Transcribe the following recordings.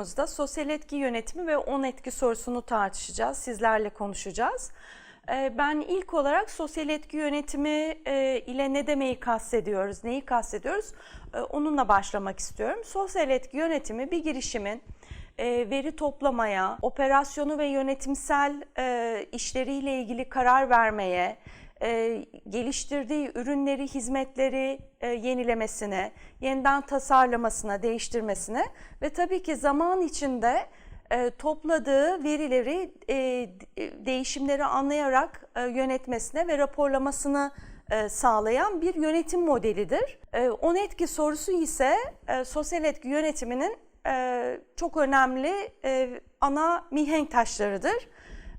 videomuzda sosyal etki yönetimi ve 10 etki sorusunu tartışacağız. Sizlerle konuşacağız. Ee, Ben ilk olarak sosyal etki yönetimi e, ile ne demeyi kastediyoruz, neyi kastediyoruz e, onunla başlamak istiyorum. Sosyal etki yönetimi bir girişimin e, veri toplamaya, operasyonu ve yönetimsel işleriyle ilgili karar vermeye, e, geliştirdiği ürünleri, hizmetleri e, yenilemesine, yeniden tasarlamasına, değiştirmesine ve tabii ki zaman içinde e, topladığı verileri, e, de- değişimleri anlayarak e, yönetmesine ve raporlamasını e, sağlayan bir yönetim modelidir. E, 10 etki sorusu ise e, sosyal etki yönetiminin e, çok önemli e, ana mihenk taşlarıdır.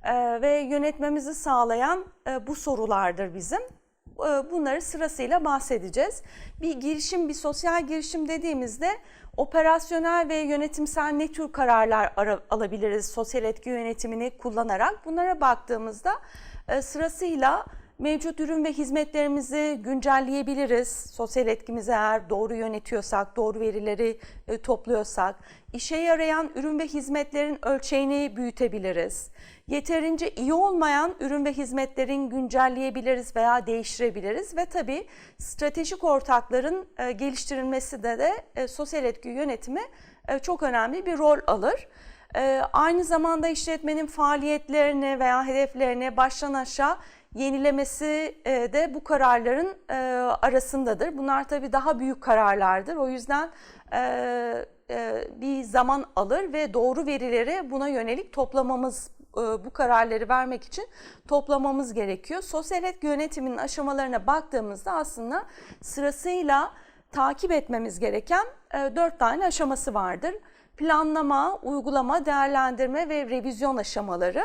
Ee, ve yönetmemizi sağlayan e, bu sorulardır bizim. Ee, Bunları sırasıyla bahsedeceğiz. Bir girişim, bir sosyal girişim dediğimizde operasyonel ve yönetimsel ne tür kararlar ara- alabiliriz sosyal etki yönetimini kullanarak? Bunlara baktığımızda e, sırasıyla mevcut ürün ve hizmetlerimizi güncelleyebiliriz. Sosyal etkimizi eğer doğru yönetiyorsak, doğru verileri e, topluyorsak, işe yarayan ürün ve hizmetlerin ölçeğini büyütebiliriz. Yeterince iyi olmayan ürün ve hizmetlerin güncelleyebiliriz veya değiştirebiliriz ve tabii stratejik ortakların e, geliştirilmesi de de e, sosyal etki yönetimi çok önemli bir rol alır. Aynı zamanda işletmenin faaliyetlerini veya hedeflerini baştan aşağı yenilemesi e, de bu kararların e, arasındadır. Bunlar tabii daha büyük kararlardır. O yüzden e, bir zaman alır ve doğru verileri buna yönelik toplamamız bu kararları vermek için toplamamız gerekiyor. Sosyal etki yönetiminin aşamalarına baktığımızda aslında sırasıyla takip etmemiz gereken dört tane aşaması vardır. Planlama, uygulama, değerlendirme ve revizyon aşamaları.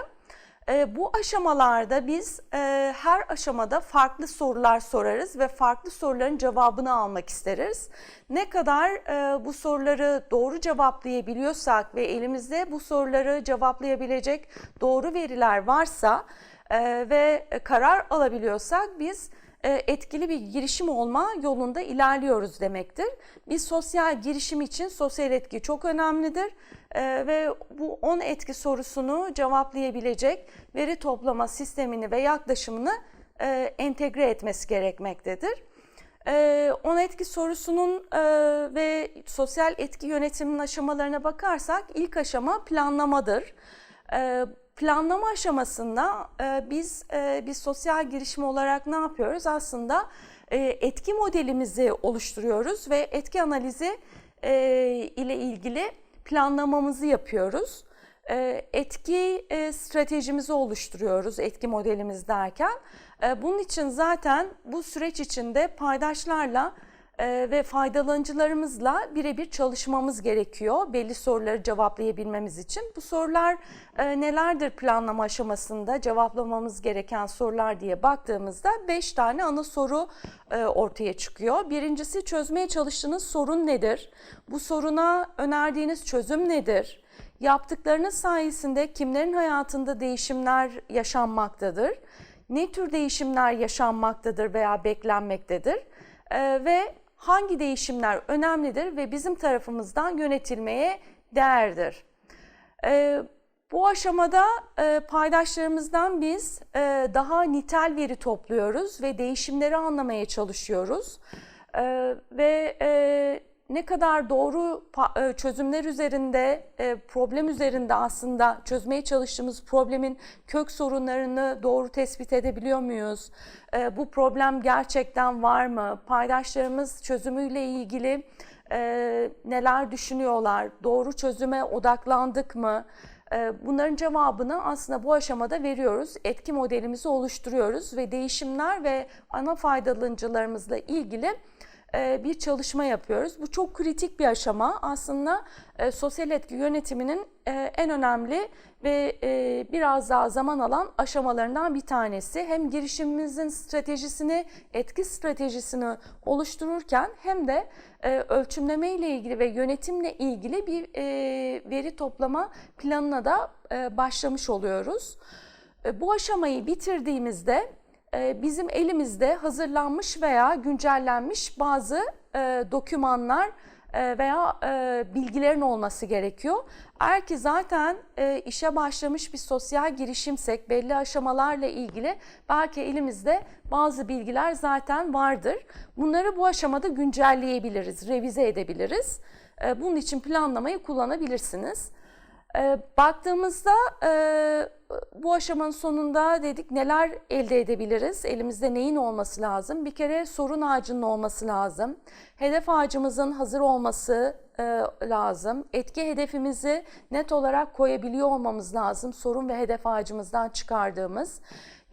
E, bu aşamalarda biz e, her aşamada farklı sorular sorarız ve farklı soruların cevabını almak isteriz. Ne kadar e, bu soruları doğru cevaplayabiliyorsak ve elimizde bu soruları cevaplayabilecek doğru veriler varsa e, ve karar alabiliyorsak biz etkili bir girişim olma yolunda ilerliyoruz demektir. Bir sosyal girişim için sosyal etki çok önemlidir E, ve bu 10 etki sorusunu cevaplayabilecek veri toplama sistemini ve yaklaşımını e, entegre etmesi gerekmektedir. Ee, 10 etki sorusunun e, ve sosyal etki yönetiminin aşamalarına bakarsak ilk aşama planlamadır. Planlama aşamasında e, biz e, bir sosyal girişim olarak ne yapıyoruz? Aslında e, etki modelimizi oluşturuyoruz ve etki analizi e, ile ilgili planlamamızı yapıyoruz. E, etki e, stratejimizi oluşturuyoruz etki modelimiz derken. E, Bunun için zaten bu süreç içinde paydaşlarla e, ve faydalanıcılarımızla birebir çalışmamız gerekiyor belli soruları cevaplayabilmemiz için. Bu sorular e, nelerdir planlama aşamasında cevaplamamız gereken sorular diye baktığımızda 5 tane ana soru e, ortaya çıkıyor. Birincisi çözmeye çalıştığınız sorun nedir? Bu soruna önerdiğiniz çözüm nedir? Yaptıklarınız sayesinde kimlerin hayatında değişimler yaşanmaktadır? Ne tür değişimler yaşanmaktadır veya beklenmektedir? Ee, ve hangi değişimler önemlidir ve bizim tarafımızdan yönetilmeye değerdir? Ee, bu aşamada e, paydaşlarımızdan biz e, daha nitel veri topluyoruz ve değişimleri anlamaya çalışıyoruz. Ee, ve e, ne kadar doğru e, çözümler üzerinde, e, problem üzerinde aslında çözmeye çalıştığımız problemin kök sorunlarını doğru tespit edebiliyor muyuz? E, Bu problem gerçekten var mı? Paydaşlarımız çözümüyle ilgili neler düşünüyorlar? Doğru çözüme odaklandık mı? Bunların cevabını aslında bu aşamada veriyoruz. Etki modelimizi oluşturuyoruz ve değişimler ve ana faydalanıcılarımızla ilgili bir çalışma yapıyoruz. Bu çok kritik bir aşama. Aslında e, sosyal etki yönetiminin e, en önemli ve e, biraz daha zaman alan aşamalarından bir tanesi. Hem girişimimizin stratejisini, etki stratejisini oluştururken hem de e, ölçümleme ile ilgili ve yönetimle ilgili bir e, veri toplama planına da e, başlamış oluyoruz. E, Bu aşamayı bitirdiğimizde e, bizim elimizde hazırlanmış veya güncellenmiş bazı e, dokümanlar e, veya e, bilgilerin olması gerekiyor. Eğer ki zaten işe başlamış bir sosyal girişimsek belli aşamalarla ilgili belki elimizde bazı bilgiler zaten vardır. Bunları bu aşamada güncelleyebiliriz, revize edebiliriz. Bunun için planlamayı kullanabilirsiniz. E, Baktığımızda e, bu aşamanın sonunda dedik neler elde edebiliriz? Elimizde neyin olması lazım? Bir kere sorun ağacının olması lazım. Hedef ağacımızın hazır olması e, lazım. Etki hedefimizi net olarak koyabiliyor olmamız lazım. Sorun ve hedef ağacımızdan çıkardığımız.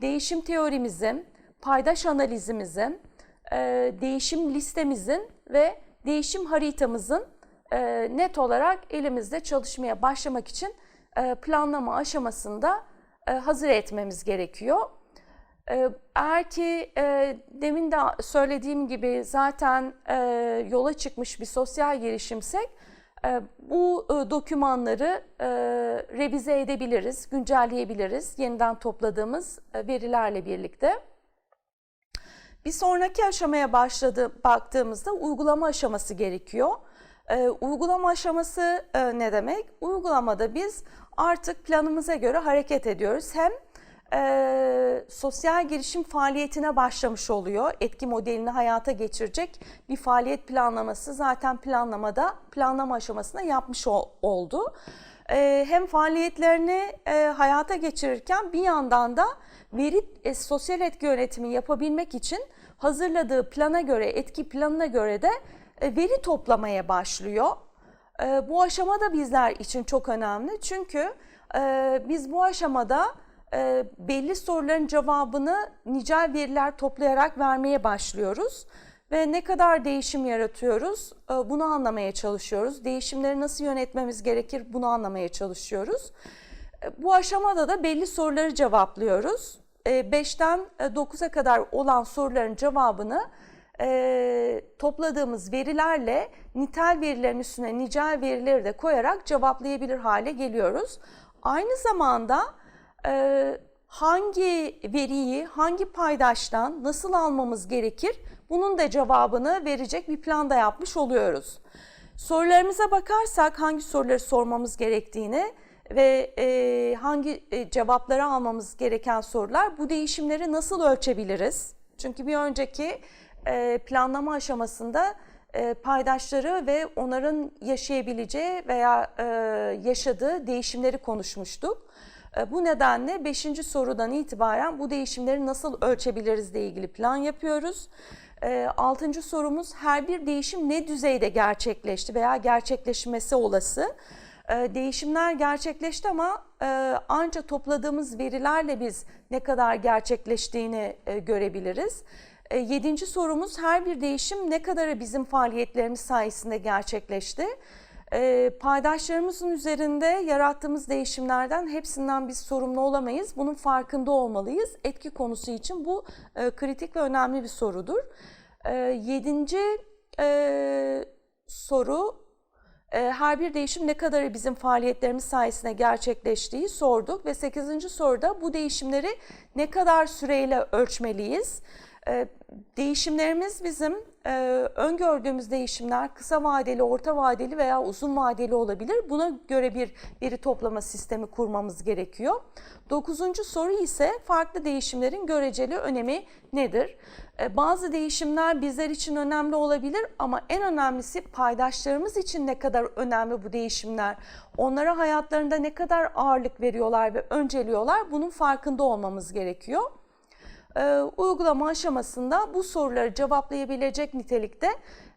Değişim teorimizin, paydaş analizimizin, e, değişim listemizin ve değişim haritamızın e, net olarak elimizde çalışmaya başlamak için e, planlama aşamasında e, hazır etmemiz gerekiyor. E, Eğer ki e, demin de söylediğim gibi zaten e, yola çıkmış bir sosyal girişimsek e, bu e, dokümanları e, revize edebiliriz, güncelleyebiliriz yeniden topladığımız e, verilerle birlikte. Bir sonraki aşamaya başladı baktığımızda uygulama aşaması gerekiyor. Ee, uygulama aşaması e, ne demek? Uygulamada biz artık planımıza göre hareket ediyoruz. Hem e, sosyal girişim faaliyetine başlamış oluyor. Etki modelini hayata geçirecek bir faaliyet planlaması zaten planlamada, planlama aşamasında yapmış ol- oldu. E, hem faaliyetlerini e, hayata geçirirken bir yandan da veri e, sosyal etki yönetimi yapabilmek için hazırladığı plana göre, etki planına göre de e, veri toplamaya başlıyor. E, Bu aşama da bizler için çok önemli çünkü e, biz bu aşamada e, belli soruların cevabını nicel veriler toplayarak vermeye başlıyoruz. Ve ne kadar değişim yaratıyoruz e, bunu anlamaya çalışıyoruz. Değişimleri nasıl yönetmemiz gerekir bunu anlamaya çalışıyoruz. E, Bu aşamada da belli soruları cevaplıyoruz. 5'ten 9'a kadar olan soruların cevabını e, topladığımız verilerle nitel verilerin üstüne nicel verileri de koyarak cevaplayabilir hale geliyoruz. Aynı zamanda e, hangi veriyi hangi paydaştan nasıl almamız gerekir bunun da cevabını verecek bir plan da yapmış oluyoruz. Sorularımıza bakarsak hangi soruları sormamız gerektiğini ve e, hangi e, cevapları almamız gereken sorular bu değişimleri nasıl ölçebiliriz? Çünkü bir önceki e, planlama aşamasında e, paydaşları ve onların yaşayabileceği veya e, yaşadığı değişimleri konuşmuştuk. Bu nedenle 5. sorudan itibaren bu değişimleri nasıl ölçebiliriz ile ilgili plan yapıyoruz. E, Altıncı sorumuz her bir değişim ne düzeyde gerçekleşti veya gerçekleşmesi olası? Değişimler gerçekleşti ama ancak topladığımız verilerle biz ne kadar gerçekleştiğini görebiliriz. E, Yedinci sorumuz her bir değişim ne kadarı bizim faaliyetlerimiz sayesinde gerçekleşti? E, Paydaşlarımızın üzerinde yarattığımız değişimlerden hepsinden biz sorumlu olamayız. Bunun farkında olmalıyız. Etki konusu için bu e, kritik ve önemli bir sorudur. Yedinci soru her bir değişim ne kadarı bizim faaliyetlerimiz sayesinde gerçekleştiği sorduk ve 8. soruda bu değişimleri ne kadar süreyle ölçmeliyiz? E, Değişimlerimiz bizim e, öngördüğümüz değişimler kısa vadeli, orta vadeli veya uzun vadeli olabilir. Buna göre bir veri toplama sistemi kurmamız gerekiyor. Dokuzuncu soru ise farklı değişimlerin göreceli önemi nedir? E, Bazı değişimler bizler için önemli olabilir ama en önemlisi paydaşlarımız için ne kadar önemli bu değişimler? Onlara hayatlarında ne kadar ağırlık veriyorlar ve önceliyorlar? Bunun farkında olmamız gerekiyor. E, uygulama aşamasında bu soruları cevaplayabilecek nitelikte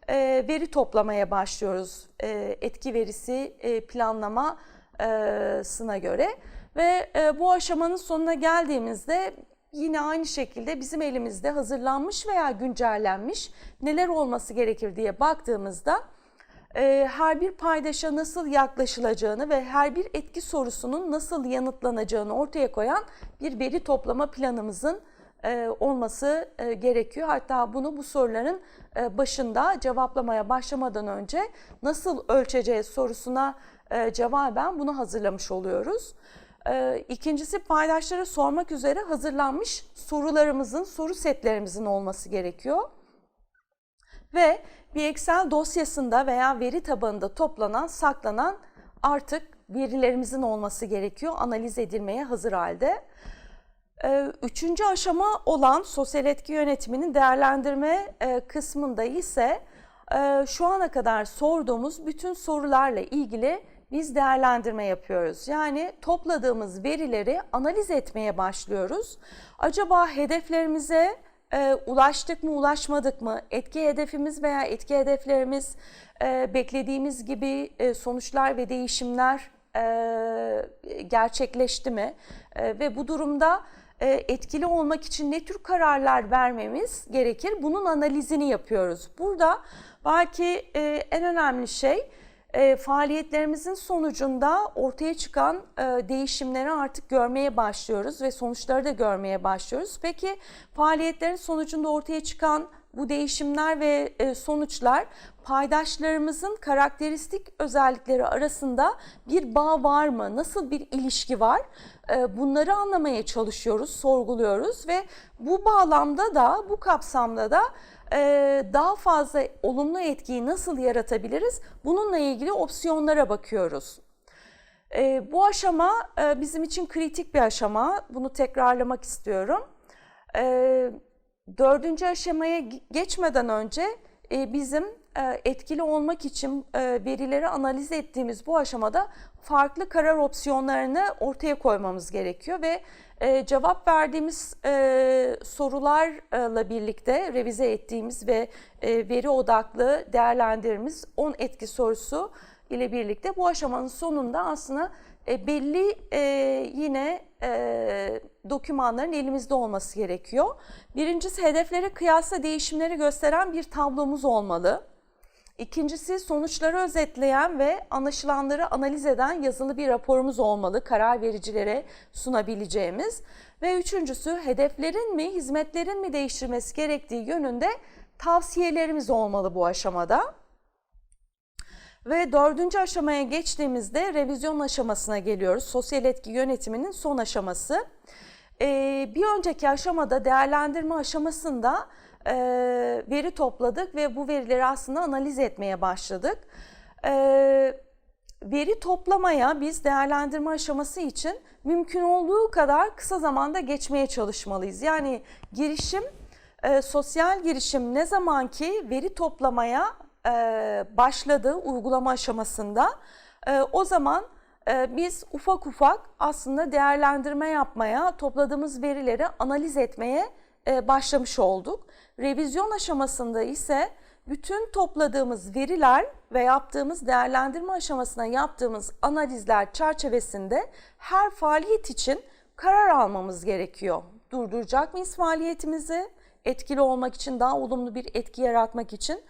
e, veri toplamaya başlıyoruz. E, etki verisi e, planlamasına göre ve e, bu aşamanın sonuna geldiğimizde yine aynı şekilde bizim elimizde hazırlanmış veya güncellenmiş neler olması gerekir diye baktığımızda e, her bir paydaşa nasıl yaklaşılacağını ve her bir etki sorusunun nasıl yanıtlanacağını ortaya koyan bir veri toplama planımızın e, olması e, gerekiyor. Hatta bunu bu soruların e, başında cevaplamaya başlamadan önce nasıl ölçeceğiz sorusuna e, cevaben bunu hazırlamış oluyoruz. E, İkincisi paydaşlara sormak üzere hazırlanmış sorularımızın, soru setlerimizin olması gerekiyor. ve bir Excel dosyasında veya veri tabanında toplanan, saklanan artık verilerimizin olması gerekiyor analiz edilmeye hazır halde. Ee, Üçüncü aşama olan sosyal etki yönetiminin değerlendirme e, kısmında ise e, şu ana kadar sorduğumuz bütün sorularla ilgili biz değerlendirme yapıyoruz. Yani topladığımız verileri analiz etmeye başlıyoruz. Acaba hedeflerimize e, ulaştık mı, ulaşmadık mı? Etki hedefimiz veya etki hedeflerimiz beklediğimiz gibi sonuçlar ve değişimler gerçekleşti mi? Ve bu durumda etkili olmak için ne tür kararlar vermemiz gerekir? Bunun analizini yapıyoruz. Burada belki e, en önemli şey e, faaliyetlerimizin sonucunda ortaya çıkan e, değişimleri artık görmeye başlıyoruz ve sonuçları da görmeye başlıyoruz. Peki faaliyetlerin sonucunda ortaya çıkan bu değişimler ve e, sonuçlar paydaşlarımızın karakteristik özellikleri arasında bir bağ var mı? Nasıl bir ilişki var? E, bunları anlamaya çalışıyoruz, sorguluyoruz ve bu bağlamda da, bu kapsamda da e, daha fazla olumlu etkiyi nasıl yaratabiliriz? Bununla ilgili opsiyonlara bakıyoruz. Bu aşama bizim için kritik bir aşama. Bunu tekrarlamak istiyorum. Dördüncü aşamaya geçmeden önce e, bizim e, etkili olmak için e, verileri analiz ettiğimiz bu aşamada farklı karar opsiyonlarını ortaya koymamız gerekiyor ve cevap verdiğimiz sorularla birlikte revize ettiğimiz ve veri odaklı değerlendirdiğimiz 10 etki sorusu ile birlikte bu aşamanın sonunda aslında e, belli e, yine e, dokümanların elimizde olması gerekiyor. Birincisi hedeflere kıyasla değişimleri gösteren bir tablomuz olmalı. İkincisi sonuçları özetleyen ve anlaşılanları analiz eden yazılı bir raporumuz olmalı karar vericilere sunabileceğimiz. Ve üçüncüsü hedeflerin mi hizmetlerin mi değiştirmesi gerektiği yönünde tavsiyelerimiz olmalı bu aşamada. Ve dördüncü aşamaya geçtiğimizde revizyon aşamasına geliyoruz. Sosyal etki yönetiminin son aşaması. Ee, bir önceki aşamada değerlendirme aşamasında e, veri topladık ve bu verileri aslında analiz etmeye başladık. E, veri toplamaya biz değerlendirme aşaması için mümkün olduğu kadar kısa zamanda geçmeye çalışmalıyız. Yani girişim, e, sosyal girişim ne zaman ki veri toplamaya e, başladı uygulama aşamasında e, o zaman e, biz ufak ufak aslında değerlendirme yapmaya, topladığımız verileri analiz etmeye başlamış olduk. Revizyon aşamasında ise bütün topladığımız veriler ve yaptığımız değerlendirme aşamasına yaptığımız analizler çerçevesinde her faaliyet için karar almamız gerekiyor. Durduracak mıyız faaliyetimizi? Etkili olmak için, daha olumlu bir etki yaratmak için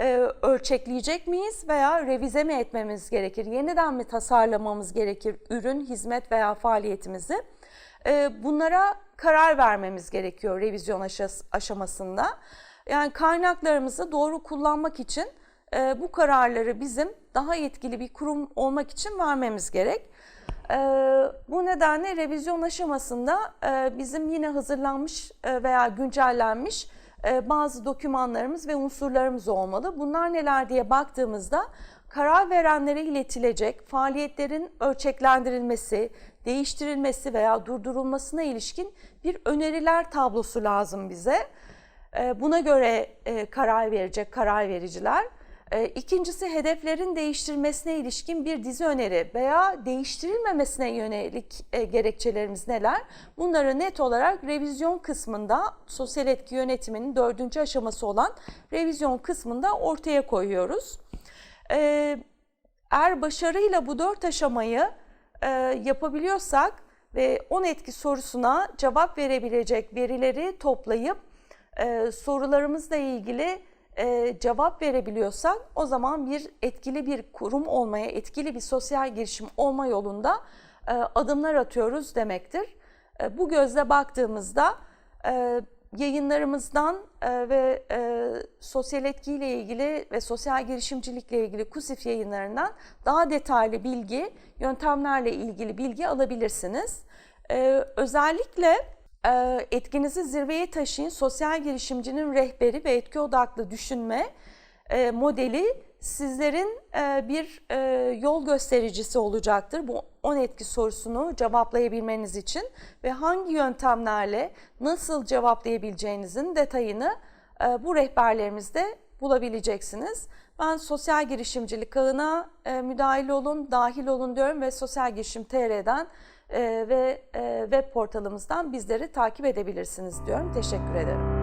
e, ölçekleyecek miyiz veya revize mi etmemiz gerekir? Yeniden mi tasarlamamız gerekir ürün, hizmet veya faaliyetimizi? E, bunlara karar vermemiz gerekiyor revizyon aşamasında. Yani kaynaklarımızı doğru kullanmak için e, bu kararları bizim daha yetkili bir kurum olmak için vermemiz gerek. E, bu nedenle revizyon aşamasında e, bizim yine hazırlanmış e, veya güncellenmiş bazı dokümanlarımız ve unsurlarımız olmalı. Bunlar neler diye baktığımızda karar verenlere iletilecek faaliyetlerin ölçeklendirilmesi, değiştirilmesi veya durdurulmasına ilişkin bir öneriler tablosu lazım bize. E, buna göre e, karar verecek karar vericiler. İkincisi hedeflerin değiştirilmesine ilişkin bir dizi öneri veya değiştirilmemesine yönelik gerekçelerimiz neler? Bunları net olarak revizyon kısmında sosyal etki yönetiminin dördüncü aşaması olan revizyon kısmında ortaya koyuyoruz. Eğer başarıyla bu dört aşamayı yapabiliyorsak ve 10 etki sorusuna cevap verebilecek verileri toplayıp sorularımızla ilgili cevap verebiliyorsak o zaman bir etkili bir kurum olmaya, etkili bir sosyal girişim olma yolunda adımlar atıyoruz demektir. Bu gözle baktığımızda yayınlarımızdan ve sosyal etkiyle ilgili ve sosyal girişimcilikle ilgili KUSİF yayınlarından daha detaylı bilgi, yöntemlerle ilgili bilgi alabilirsiniz. E, özellikle etkinizi zirveye taşıyın. Sosyal girişimcinin rehberi ve etki odaklı düşünme e, modeli sizlerin e, bir e, yol göstericisi olacaktır. Bu 10 etki sorusunu cevaplayabilmeniz için ve hangi yöntemlerle nasıl cevaplayabileceğinizin detayını bu rehberlerimizde bulabileceksiniz. Ben sosyal girişimcilik ağına müdahil olun, dahil olun diyorum ve Sosyal Girişim TR'den ve e, web portalımızdan bizleri takip edebilirsiniz diyorum. Teşekkür ederim.